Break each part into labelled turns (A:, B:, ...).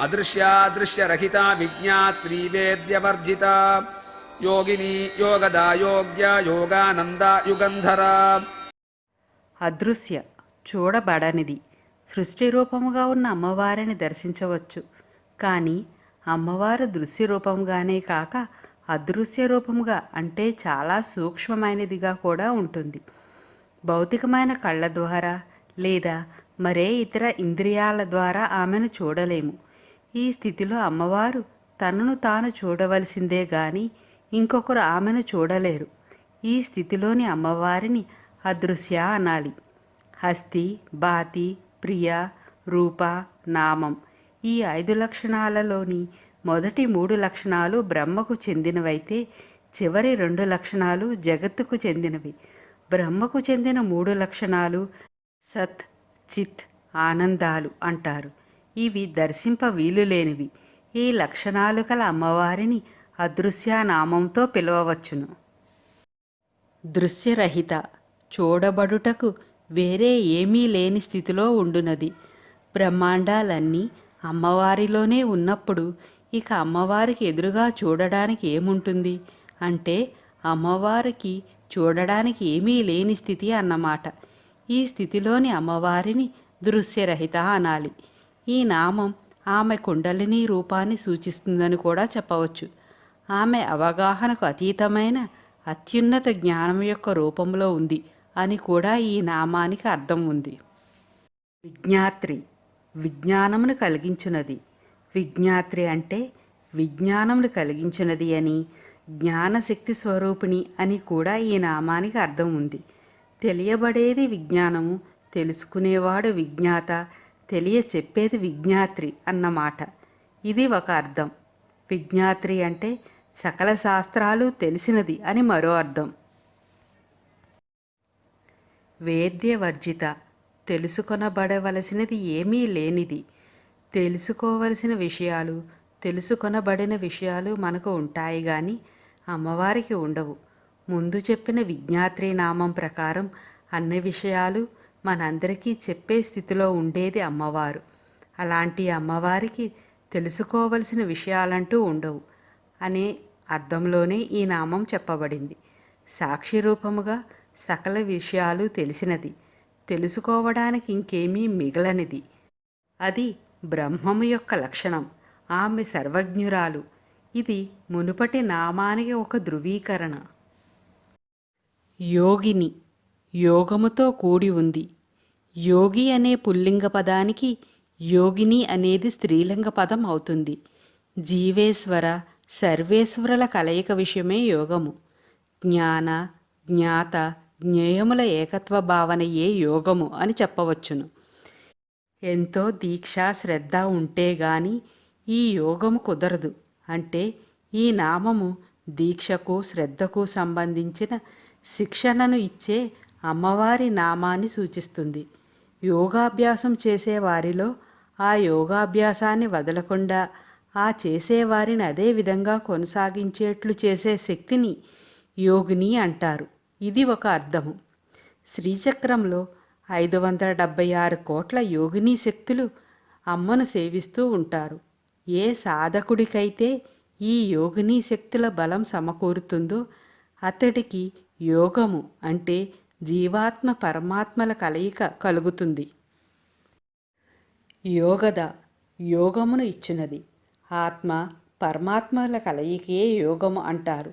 A: అదృశ్యాదృశ్యరహిత విజ్ఞాత్రీ వేద్యవర్జిత యోగిని యోగదా యోగ్య యోగానంద యుగంధరా.
B: అదృశ్య చూడబడనిది. సృష్టి రూపముగా ఉన్న అమ్మవారిని దర్శించవచ్చు. కానీ అమ్మవారు దృశ్య రూపముగానే కాక అదృశ్య రూపముగా అంటే చాలా సూక్ష్మమైనదిగా కూడా ఉంటుంది. భౌతికమైన కళ్ళ ద్వారా లేదా మరే ఇతర ఇంద్రియాల ద్వారా ఆమెను చూడలేము. ఈ స్థితిలో అమ్మవారు తనను తాను చూడవలసిందే గాని ఇంకొకరు ఆమెను చూడలేరు. ఈ స్థితిలోని అమ్మవారిని అదృశ్య అనాలి. హస్తి బాతి ప్రియ రూప నామం ఈ ఐదు లక్షణాలలోని మొదటి మూడు లక్షణాలు బ్రహ్మకు చెందినవైతే చివరి రెండు లక్షణాలు జగత్తుకు చెందినవి. బ్రహ్మకు చెందిన మూడు లక్షణాలు సత్ చిత్ ఆనందాలు అంటారు. ఇవి దర్శింప వీలులేనివి. ఈ లక్షణాలు గల అమ్మవారిని అదృశ్యనామంతో పిలవవచ్చును. దృశ్యరహిత చూడబడుటకు వేరే ఏమీ లేని స్థితిలో ఉండునది. బ్రహ్మాండాలన్నీ అమ్మవారిలోనే ఉన్నప్పుడు ఇక అమ్మవారికి ఎదురుగా చూడడానికి ఏముంటుంది? అంటే అమ్మవారికి చూడడానికి ఏమీ లేని స్థితి అన్నమాట. ఈ స్థితిలోని అమ్మవారిని దృశ్యరహిత అనాలి. ఈ నామం ఆమె కుండలిని రూపాన్ని సూచిస్తుందని కూడా చెప్పవచ్చు. ఆమె అవగాహనకు అతీతమైన అత్యున్నత జ్ఞానం యొక్క రూపంలో ఉంది అని కూడా ఈ నామానికి అర్థం ఉంది. విజ్ఞాత్రి విజ్ఞానమును కలిగించున్నది విజ్ఞాత్రి అంటే విజ్ఞానమును కలిగించినది అని జ్ఞానశక్తి స్వరూపిణి అని కూడా ఈ నామానికి అర్థం ఉంది. తెలియబడేది విజ్ఞానము తెలుసుకునేవాడు విజ్ఞాత తెలియ చెప్పేది విజ్ఞాత్రి అన్నమాట. ఇది ఒక అర్థం. విజ్ఞాత్రి అంటే సకల శాస్త్రాలు తెలిసినది అని మరో అర్థం. వేద్యవర్జిత తెలుసుకొనబడవలసినది ఏమీ లేనిది. తెలుసుకోవలసిన విషయాలు తెలుసుకొనబడిన విషయాలు మనకు ఉంటాయి కానీ అమ్మవారికి ఉండవు. ముందు చెప్పిన విజ్ఞాత్రి నామం ప్రకారం అన్ని విషయాలు మనందరికీ చెప్పే స్థితిలో ఉండేది అమ్మవారు. అలాంటి అమ్మవారికి తెలుసుకోవలసిన విషయాలంటూ ఉండవు అనే అర్థంలోనే ఈ నామం చెప్పబడింది. సాక్షి రూపముగా సకల విషయాలు తెలిసినది. తెలుసుకోవడానికి ఇంకేమీ మిగలనిది. అది బ్రహ్మము యొక్క లక్షణం. ఆమె సర్వజ్ఞురాలు. ఇది మునుపటి నామానికి ఒక ధృవీకరణ. యోగిని యోగముతో కూడి ఉంది. యోగి అనే పుల్లింగ పదానికి యోగిని అనేది స్త్రీలింగ పదం అవుతుంది. జీవేశ్వర సర్వేశ్వరుల కలయిక విషయమే యోగము. జ్ఞాన జ్ఞాత జ్ఞేయముల ఏకత్వ భావనయే యోగము అని చెప్పవచ్చును. ఎంతో దీక్ష శ్రద్ధ ఉంటే గాని ఈ యోగము కుదరదు. అంటే ఈ నామము దీక్షకు శ్రద్ధకు సంబంధించిన శిక్షణను ఇచ్చే అమ్మవారి నామాన్ని సూచిస్తుంది. యోగాభ్యాసం చేసేవారిలో ఆ యోగాభ్యాసాన్ని వదలకుండా ఆ చేసేవారిని అదే విధంగా కొనసాగించేట్లు చేసే శక్తిని యోగిని అంటారు. ఇది ఒక అర్థము. శ్రీచక్రంలో ఐదు వందల డెబ్భై ఆరు కోట్ల యోగిని శక్తులు అమ్మను సేవిస్తూ ఉంటారు. ఏ సాధకుడికైతే ఈ యోగిని శక్తుల బలం సమకూరుతుందో అతడికి యోగము అంటే జీవాత్మ పరమాత్మల కలయిక కలుగుతుంది. యోగద యోగమును ఇచ్చినది. ఆత్మ పరమాత్మల కలయికే యోగము అంటారు.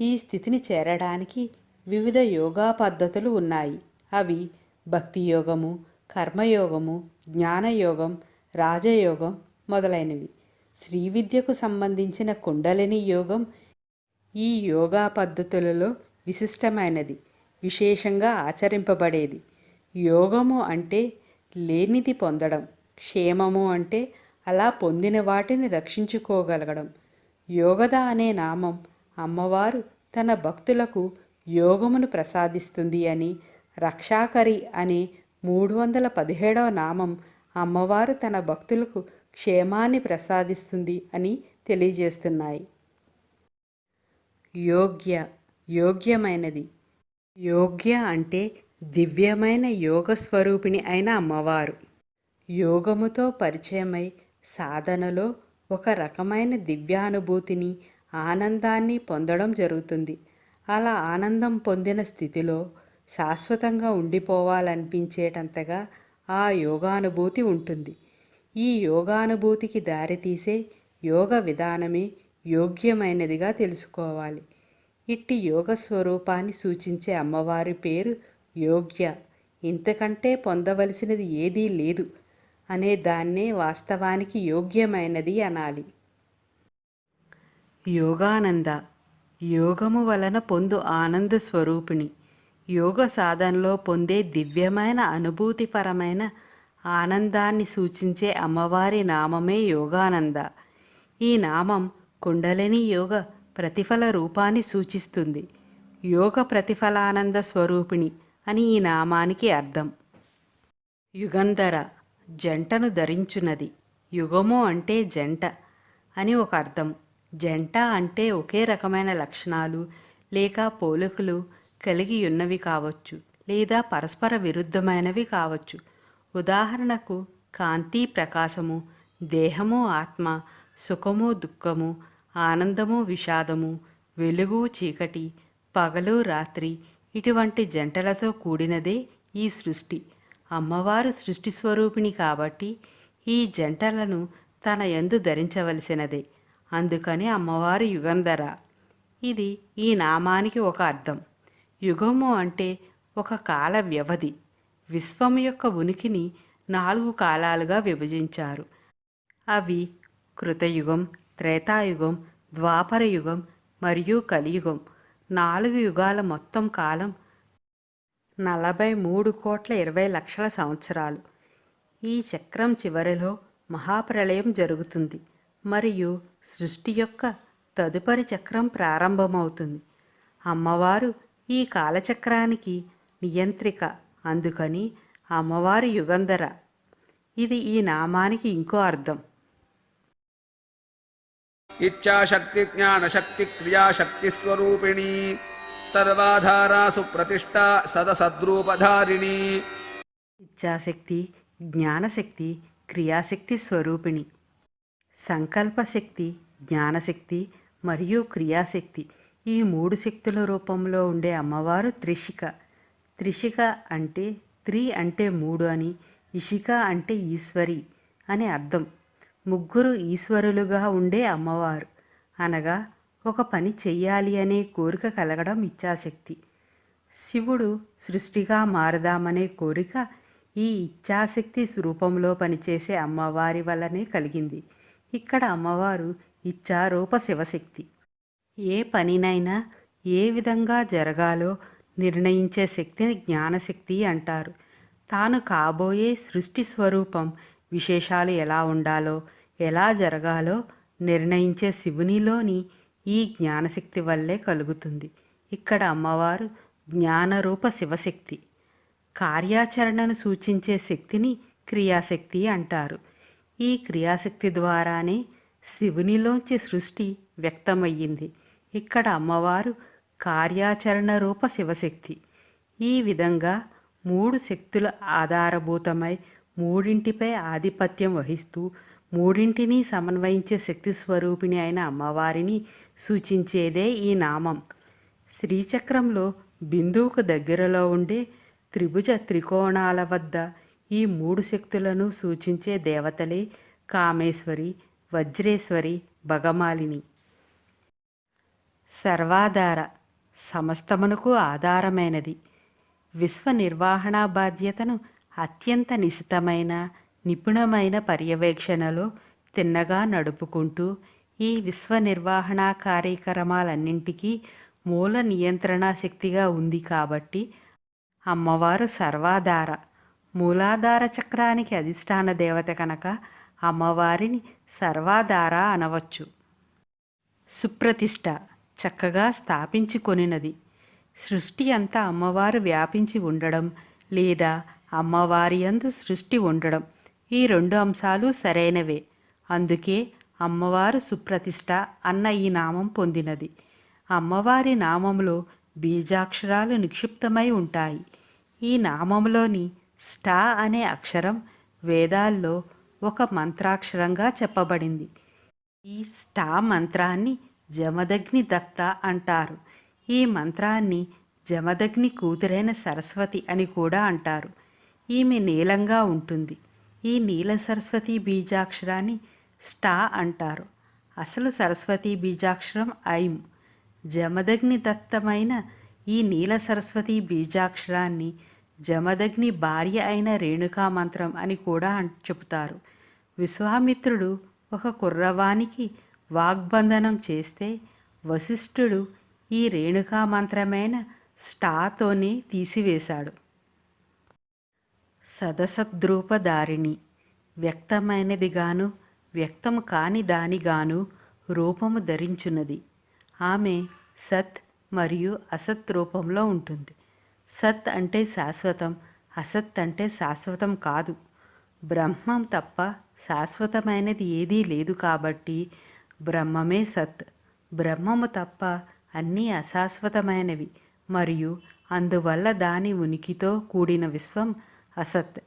B: ఈ స్థితిని చేరడానికి వివిధ యోగా పద్ధతులు ఉన్నాయి. అవి భక్తి యోగము కర్మయోగము జ్ఞానయోగం రాజయోగం మొదలైనవి. శ్రీ విద్యకు సంబంధించిన కుండలిని యోగం ఈ యోగా పద్ధతులలో విశిష్టమైనది. విశేషంగా ఆచరింపబడేది. యోగము అంటే లేనిది పొందడం క్షేమము అంటే అలా పొందిన వాటిని రక్షించుకోగలగడం. యోగద అనే నామం అమ్మవారు తన భక్తులకు యోగమును ప్రసాదిస్తుంది అని రక్షాకరి అనే మూడు వందల పదిహేడవ నామం అమ్మవారు తన భక్తులకు క్షేమాన్ని ప్రసాదిస్తుంది అని తెలియజేస్తున్నాయి. యోగ్య యోగ్యమైనది. యోగ్య అంటే దివ్యమైన యోగ స్వరూపిణి అయిన అమ్మవారు. యోగముతో పరిచయమై సాధనలో ఒక రకమైన దివ్యానుభూతిని ఆనందాన్ని పొందడం జరుగుతుంది. అలా ఆనందం పొందిన స్థితిలో శాశ్వతంగా ఉండిపోవాలనిపించేటంతగా ఆ యోగానుభూతి ఉంటుంది. ఈ యోగానుభూతికి దారితీసే యోగ విధానమే యోగ్యమైనదిగా తెలుసుకోవాలి. ఇట్టి యోగ స్వరూపాన్ని సూచించే అమ్మవారి పేరు యోగ్య. ఇంతకంటే పొందవలసినది ఏదీ లేదు అనే దాన్నే వాస్తవానికి యోగ్యమైనది అనాలి. యోగానంద. యోగము వలన పొందు ఆనంద స్వరూపిణి. యోగ సాధనలో పొందే దివ్యమైన అనుభూతిపరమైన ఆనందాన్ని సూచించే అమ్మవారి నామమే యోగానంద. ఈ నామం కుండలిని యోగ ప్రతిఫల రూపాన్ని సూచిస్తుంది. యోగ ప్రతిఫలానంద స్వరూపిణి అని ఈ నామానికి అర్థం. యుగంధర జంటను ధరించున్నది యుగము అంటే జంట అని ఒక అర్థం. జంట అంటే ఒకే రకమైన లక్షణాలు లేక పోలికలు కలిగి ఉన్నవి కావచ్చు లేదా పరస్పర విరుద్ధమైనవి కావచ్చు. ఉదాహరణకు కాంతి ప్రకాశము దేహము ఆత్మ సుఖము దుఃఖము ఆనందము విషాదము వెలుగు చీకటి పగలు రాత్రి ఇటువంటి జంటలతో కూడినదే ఈ సృష్టి. అమ్మవారు సృష్టి స్వరూపిణి కాబట్టి ఈ జంటలను తన యందు ధరించవలసినదే. అందుకని అమ్మవారు యుగంధర. ఇది ఈ నామానికి ఒక అర్థం. యుగము అంటే ఒక కాల వ్యవధి. విశ్వం యొక్క ఉనికిని నాలుగు కాలాలుగా విభజించారు. అవి కృతయుగం త్రేతాయుగం ద్వాపర యుగం మరియు కలియుగం. నాలుగు యుగాల మొత్తం కాలం నలభై మూడు కోట్ల ఇరవై లక్షల సంవత్సరాలు. ఈ చక్రం చివరిలో మహాప్రళయం జరుగుతుంది మరియు సృష్టి యొక్క తదుపరి చక్రం ప్రారంభమవుతుంది. అమ్మవారు ఈ కాలచక్రానికి నియంత్రిక అందుకని అమ్మవారు యుగంధర. ఇది ఈ నామానికి ఇంకో అర్థం.
A: ఇచ్ఛాశక్తి జ్ఞానశక్తి క్రియాశక్తి స్వరూపిణి ప్రతిష్ట సదసద్రూపధారిణి.
B: ఇచ్ఛాశక్తి జ్ఞానశక్తి క్రియాశక్తి స్వరూపిణి సంకల్పశక్తి జ్ఞానశక్తి మరియు క్రియాశక్తి ఈ మూడు శక్తుల రూపంలో ఉండే అమ్మవారు త్రిషిక. త్రిషిక అంటే త్రి అంటే మూడు అని ఇషిక అంటే ఈశ్వరి అని అర్థం. ముగ్గురు ఈశ్వరులుగా ఉండే అమ్మవారు. అనగా ఒక పని చెయ్యాలి అనే కోరిక కలగడం ఇచ్ఛాశక్తి. శివుడు సృష్టిగా మారదామనే కోరిక ఈ ఇచ్ఛాశక్తి రూపంలో పనిచేసే అమ్మవారి వల్లనే కలిగింది. ఇక్కడ అమ్మవారు ఇచ్చారూప శివశక్తి. ఏ పనినైనా ఏ విధంగా జరగాలో నిర్ణయించే శక్తిని జ్ఞానశక్తి అంటారు. తాను కాబోయే సృష్టి స్వరూపం విశేషాలు ఎలా ఉండాలో ఎలా జరగాలో నిర్ణయించే శివునిలోని ఈ జ్ఞానశక్తి వల్లే కలుగుతుంది. ఇక్కడ అమ్మవారు జ్ఞానరూప శివశక్తి కార్యాచరణను సూచించే శక్తిని క్రియాశక్తి అంటారు. ఈ క్రియాశక్తి ద్వారానే శివునిలోంచి సృష్టి వ్యక్తమయ్యింది. ఇక్కడ అమ్మవారు కార్యాచరణ రూప శివశక్తి. ఈ విధంగా మూడు శక్తుల ఆధారభూతమై మూడింటిపై ఆధిపత్యం వహిస్తూ మూడింటిని సమన్వయించే శక్తి స్వరూపిణి అయిన అమ్మవారిని సూచించేదే ఈ నామం. శ్రీచక్రంలో బిందువుకు దగ్గరలో ఉండే త్రిభుజ త్రికోణాల వద్ద ఈ మూడు శక్తులను సూచించే దేవతలే కామేశ్వరి వజ్రేశ్వరి భగమాలిని. సర్వాధార సమస్తమునకు ఆధారమైనది. విశ్వ నిర్వహణ బాధ్యతను అత్యంత నిశితమైన నిపుణమైన పర్యవేక్షణలో తిన్నగా నడుపుకుంటూ ఈ విశ్వ నిర్వహణ కార్యక్రమాలన్నింటికీ మూల నియంత్రణ శక్తిగా ఉంది కాబట్టి అమ్మవారు సర్వాధార. మూలాధార చక్రానికి అధిష్టాన దేవత కనుక అమ్మవారిని సర్వాధార అనవచ్చు. సుప్రతిష్ట. చక్కగా స్థాపించుకొనినది. సృష్టి అంతా అమ్మవారు వ్యాపించి ఉండడం లేదా అమ్మవారి యందు సృష్టి ఉండడం ఈ రెండు అంశాలు సరైనవే. అందుకే అమ్మవారు సుప్రతిష్ట అన్న ఈ నామం పొందినది. అమ్మవారి నామంలో బీజాక్షరాలు నిక్షిప్తమై ఉంటాయి. ఈ నామంలోని స్టా అనే అక్షరం వేదాల్లో ఒక మంత్రాక్షరంగా చెప్పబడింది. ఈ స్టా మంత్రాన్ని జమదగ్ని దత్త అంటారు. ఈ మంత్రాన్ని జమదగ్ని కూతురైన సరస్వతి అని కూడా అంటారు. ఈమె నీలంగా ఉంటుంది. ఈ నీల సరస్వతి బీజాక్షరాన్ని స్టా అంటారు. అసలు సరస్వతి బీజాక్షరం ఐం. జమదగ్ని దత్తమైన ఈ నీల సరస్వతి బీజాక్షరాన్ని జమదగ్ని భార్య అయిన రేణుకా మంత్రం అని కూడా చెబుతారు విశ్వామిత్రుడు ఒక కుర్రవానికి వాగ్బంధనం చేస్తే వశిష్ఠుడు ఈ రేణుకా మంత్రమైన స్టాతోనే తీసివేశాడు. సదసద్రూపధారిణి వ్యక్తమైనదిగాను వ్యక్తము కాని దానిగాను రూపము ధరించున్నది ఆమె సత్ మరియు అసత్ రూపంలో ఉంటుంది. సత్ అంటే శాశ్వతం అసత్ అంటే శాశ్వతం కాదు. బ్రహ్మం తప్ప శాశ్వతమైనది ఏదీ లేదు కాబట్టి బ్రహ్మమే సత్. బ్రహ్మము తప్ప అన్నీ అశాశ్వతమైనవి మరియు అందువల్ల దాని ఉనికితో కూడిన విశ్వం అసత్.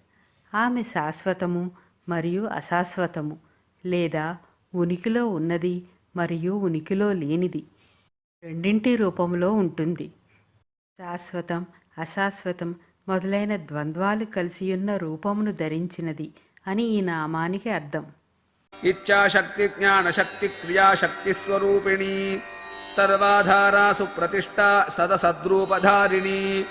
B: ఆమె శాశ్వతము మరియు అశాశ్వతము లేదా ఉనికిలో ఉన్నది మరియు ఉనికిలో లేనిది రెండింటి రూపంలో ఉంటుంది. శాశ్వతం అశాశ్వతం మొదలైన ద్వంద్వాలు కలిసియున్న రూపమును ధరించినది అని ఈ నామానికి అర్థం.
A: ఇచ్ఛాశక్తి జ్ఞానశక్తి క్రియాశక్తి స్వరూపిణి సర్వాధారాసు ప్రతిష్ట సదసద్రూపధారిణి